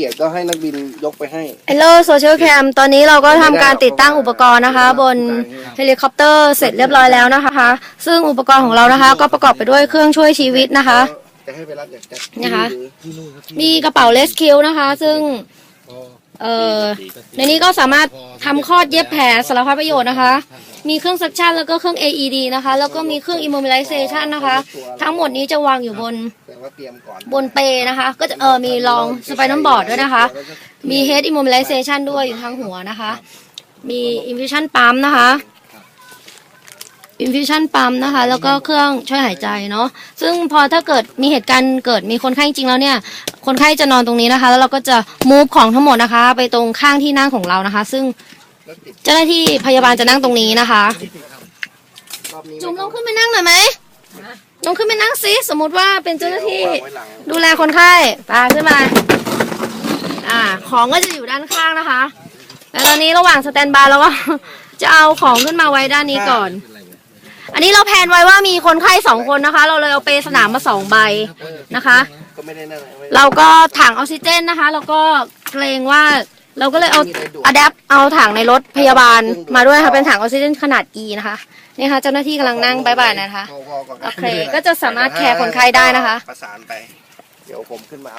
กียรติก็ให้นักบินยกไปให้ Hello Social Cam ตอนนี้เราก็ทำการติดตั้งอุปกรณ์นะคะ บนเฮลิคอปเตอร์เสร็จเรียบร้อยแล้วนะคะ ซึ่งอุปกรณ์ของเรานะคะ ก็ประกอบไปด้วยเครื่องช่วยชีวิตนะคะ จะให้ไปรับจากแจ็คนะคะหรือมีกระเป๋าเลสคิวนะคะ ซึ่งเอ่อในนี้ก็สามารถทำคลอดเย็บแผลสารพัดประโยชน์นะคะ มีเครื่องซักชั่นแล้วก็เครื่อง AED นะคะ แล้วก็มีเครื่อง immobilization นะคะ ทั้งหมดนี้จะวางอยู่บนแต่ ว่าเตรียมก่อนบนเปลนะคะ ก็จะเออมีรองสไปนอลบอร์ดด้วยนะคะ มี head immobilization ด้วยอยู่ทางหัวนะคะ มี infusion pump นะคะ infusion pump นะคะ แล้วก็เครื่องช่วยหายใจเนาะซึ่งพอถ้าเกิดมีเหตุการณ์เกิดมีคนไข้จริงๆแล้วเนี่ย คนไข้จะนอนตรงนี้นะคะ แล้วเราก็จะ move ของทั้งหมดนะคะ ไปตรงข้างที่นั่งของเรานะคะ ซึ่งแล้วติดเจ้าหน้าที่พยาบาลจะนั่งตรงนี้นะคะรอบนี้จุ๋มลงขึ้นไปนั่งหน่อยไหม ลงขึ้นไปนั่งสิสมมติว่าเป็นเจ้าหน้าที่วางไว้หลังดูแลคนไข้ไปขึ้นมา อ่า ของก็จะอยู่ด้านข้างนะคะ แล้วตอนนี้ระหว่างสแตนบายเราก็จะเอาของขึ้นมาไว้ด้านนี้ก่อน อันนี้เราแพลนไว้ว่ามีคนไข้สองคนนะคะ เราเลยเอาเปรย์สนามมาสองใบนะคะก็ไม่ได้นั่นไว้เราก็ถังออกซิเจนนะคะ แล้วก็เกรงว่า เราก็เลยเอาอะแดปเอาถังในรถพยาบาลมาด้วยค่ะเป็นถังออกซิเจนขนาด E นะคะนี่ค่ะเจ้าหน้าที่กำลังนั่งบายบายนะคะเอาพอก่อนนะโอเคก็จะสามารถแคร์คนไข้ได้นะคะ ประสานไป เดี๋ยวผมขึ้นมาเอา